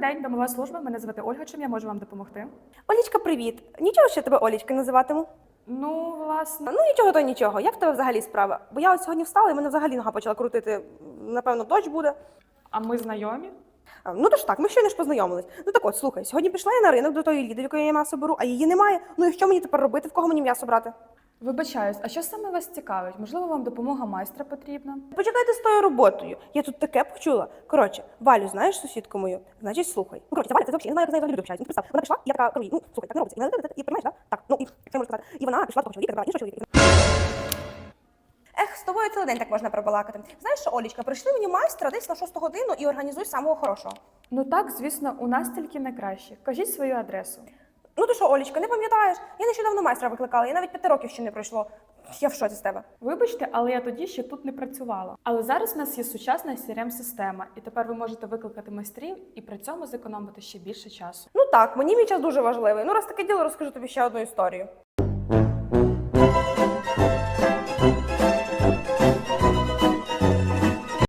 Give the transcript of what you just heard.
день, домова служба. Мене звати Ольга. Чим я можу вам допомогти? Олічка, привіт. Нічого, я тебе Олічка називатиму. Ну, власне, Ну нічого, то нічого. Як в тебе взагалі справа? Бо я от сьогодні встала і мене взагалі нога почала крутити. Напевно, дощ буде. а ми знайомі? А, Ну то ж так, ми щойно ж познайомились. Ну так от, слухай, сьогодні пішла я на ринок до тої ліди, в якої я м'ясо беру, а її немає. Ну і що мені тепер робити? В кого мені м'ясо брати? Вибачаюсь, а що саме вас цікавить? Можливо, вам допомога майстра потрібна? Почекайте з тою роботою. Я тут таке почула. Коротше, Валю, знаєш сусідку мою? Значить, слухай. Ну, коротше, Валя, це взагалі, я не знаю, як з нею взагалі люди общаються. Ну, представ, вона пішла, і я така, ну, слухай, так не робиться. І вона, і розумієш, так? Так, ну, і що я можу сказати? І вона пішла до того чоловіка, забрала іншого чоловіка. Ех, з тобою цілий день так можна пробалакати. Знаєш що, Олічка, прийшли мені майстра десь на шосту годину і організуй самого хорошого. Ну так, звісно, у нас тільки найкраще. Кажіть свою адресу. Ну ти що, Олічка, не пам'ятаєш? Я нещодавно майстра викликала, я навіть п'яти років ще не пройшло. Я в шоці з тебе. Вибачте, але я тоді ще тут не працювала. Але зараз в нас є сучасна crm система і тепер ви можете викликати майстрів і при цьому зекономити ще більше часу. Ну так, мені мій час дуже важливий. Ну, раз таке діло, розкажу тобі ще одну історію.